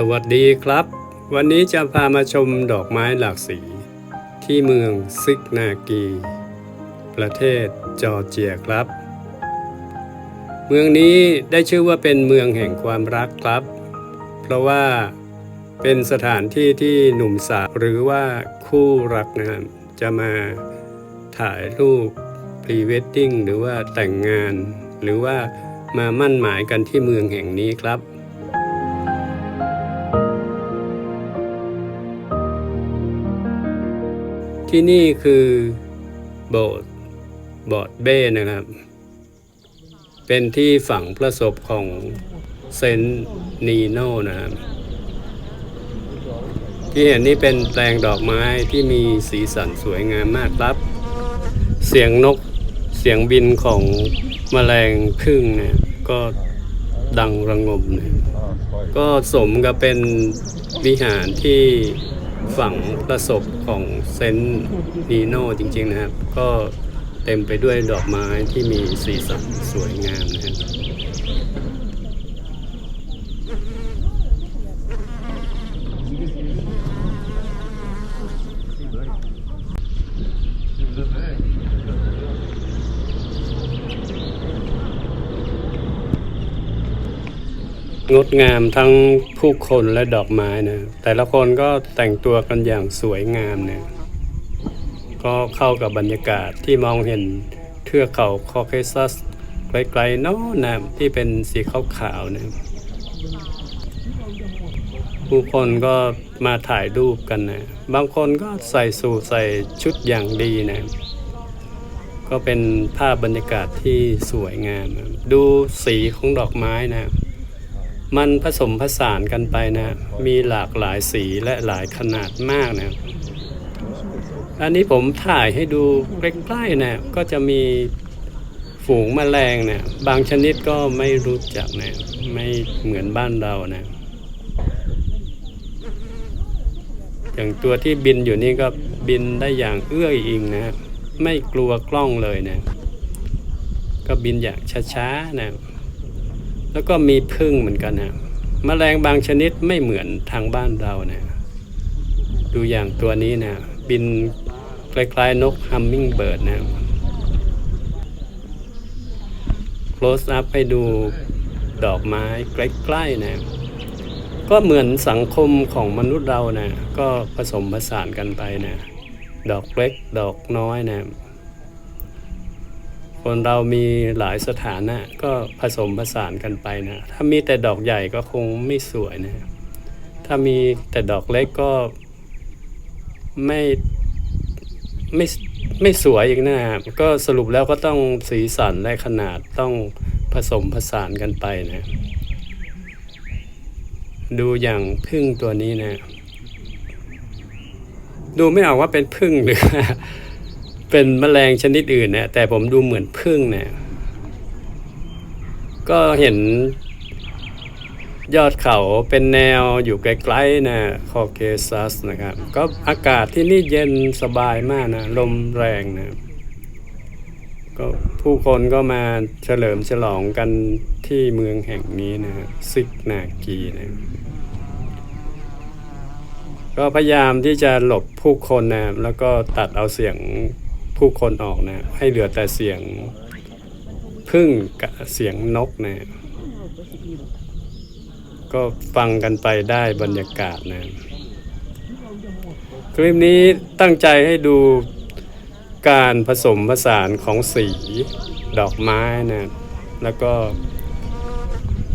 สวัสดีครับ วันนี้จะพามาชมดอกไม้หลากสี ที่เมืองซิกนากี ประเทศจอร์เจียครับ เมืองนี้ได้ชื่อว่าเป็นเมืองแห่งความรักครับ เพราะว่าเป็นสถานที่ที่หนุ่มสาวหรือว่าคู่รักนะครับจะมาถ่ายรูปพรีเวดดิ้งหรือว่าแต่งงาน หรือว่ามามั่นหมายกันที่เมืองแห่งนี้ครับ ที่นี่คือโบสถ์บอดเบ้นะครับ เป็นที่ฝังพระศพของเซนนีโนนะครับ ที่เห็นนี่เป็นแปลงดอกไม้ที่มีสีสันสวยงามมากครับ เสียงนกเสียงบินของแมลงพึ่งเนี่ยก็ดังระงมเนี่ยก็สมกับเป็นวิหารที่ ฝังประสบของเซนต์นีโนจริงๆนะครับ ก็เต็มไปด้วยดอกไม้ที่มีสีสันสวยงามนะครับ งดงามทั้งผู้คนและดอกไม้นะ แต่ละคนก็แต่งตัวกันอย่างสวยงามเนี่ยก็เข้ากับบรรยากาศที่มองเห็นเทือกเขาคอเคซัสไกลๆน้นนะที่เป็นสีขาวๆนะผู้คนก็มาถ่ายรูปกันนะ บางคนก็ใส่สูทใส่ชุดอย่างดีนะ ก็เป็นภาพบรรยากาศที่สวยงาม ดูสีของดอกไม้นะ มันผสมผสานกันไปนะ มีหลากหลายสีและหลายขนาดมากนะ อันนี้ผมถ่ายให้ดูใกล้ๆนะ ก็จะมีฝูงแมลงเนะบางชนิดก็ไม่รู้จักนะ ไม่เหมือนบ้านเรานะอย่างตัวที่บินอยู่นี่ก็บินได้อย่างเอื้ออิงนะไม่กลัวกล้องเลยนะ ก็บินอย่างช้าๆนะ แล้วก็มีพึ่งเหมือนกันนะมแมลงบางชนิดไม่เหมือนทางบ้านเรานะดูอย่างตัวนี้นะบินคล้ายๆนกฮัมมิงเบิร์ดนะ close up ให้ดูดอกไม้ใกล้ๆนะก็เหมือนสังคมของมนุษย์เรานะก็ผสมผสานกันไปนะ ดอกเล็กดอกน้อยนะ คนเรามีหลายสถานะก็ผสมผสานกันไปนะ ถ้ามีแต่ดอกใหญ่ก็คงไม่สวยนะ ถ้ามีแต่ดอกเล็กก็ไม่ไม่ไม่สวยอีกนะก็สรุปแล้วก็ต้องสีสันและขนาดต้องผสมผสานกันไปนะ ดูอย่างพึ่งตัวนี้นะ ดูไม่ออกว่าเป็นพึ่งหรือ เป็นแมลงชนิดอื่นนะแต่ผมดูเหมือนพึ่งเนะก็เห็นยอดเขาเป็นแนวอยู่ไกลๆนะคอเคซัสนะครับ ก็อากาศที่นี่เย็นสบายมากนะ ลมแรงนะก็ผู้คนก็มาเฉลิมฉลองกันที่เมืองแห่งนี้นะซิกนากีนะก็พยายามที่จะหลบผู้คนนะแล้วก็ตัดเอาเสียง ผู้คนออกนะให้เหลือแต่เสียงพึ่งกับเสียงนกนะก็ฟังกันไปได้บรรยากาศนะคลิปนี้ตั้งใจให้ดูการผสมผสานของสีดอกไม้นะแล้วก็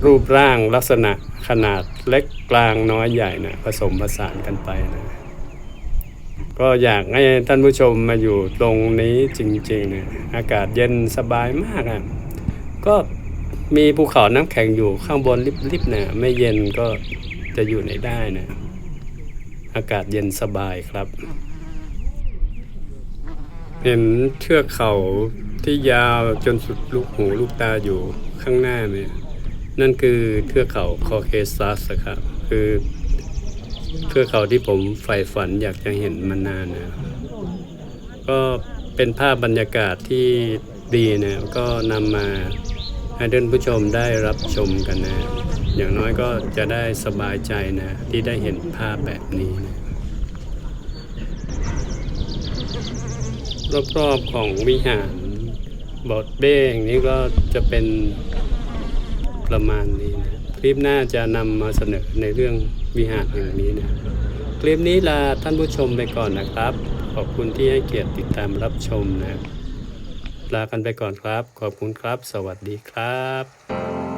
รูปร่างลักษณะขนาดเล็กกลางน้อยใหญ่นะผสมผสานกันไปนะ ก็อยากให้ท่านผู้ชมมาอยู่ตรงนี้จริงๆนะอากาศเย็นสบายมากอะก็มีภูเขาน้ำแข็งอยู่ข้างบนริบๆนะไม่เย็นก็จะอยู่ในได้นะอากาศเย็นสบายครับ เห็นเทือกเขาที่ยาวจนสุดลูกหูลูกตาอยู่ข้างหน้าเนี่ยนั่นคือเทือกเขาคอเคซัสครับ คือ เทือกเขาที่ผมใฝ่ฝันอยากจะเห็นมานานนะก็เป็นภาพบรรยากาศที่ดีนะก็นำมาให้ท่านผู้ชมได้รับชมกันนะ อย่างน้อยก็จะได้สบายใจนะ ที่ได้เห็นภาพแบบนี้นะรอบๆของวิหารบอดเบ้งนี้ก็จะเป็นประมาณนี้นะคลิปหน้าจะนำมาเสนอในเรื่อง วิหารแห่งนี้นะคลิปนี้ลาท่านผู้ชมไปก่อนนะครับ ขอบคุณที่ให้เกียรติติดตามรับชมนะลากันไปก่อนครับ ขอบคุณครับ สวัสดีครับ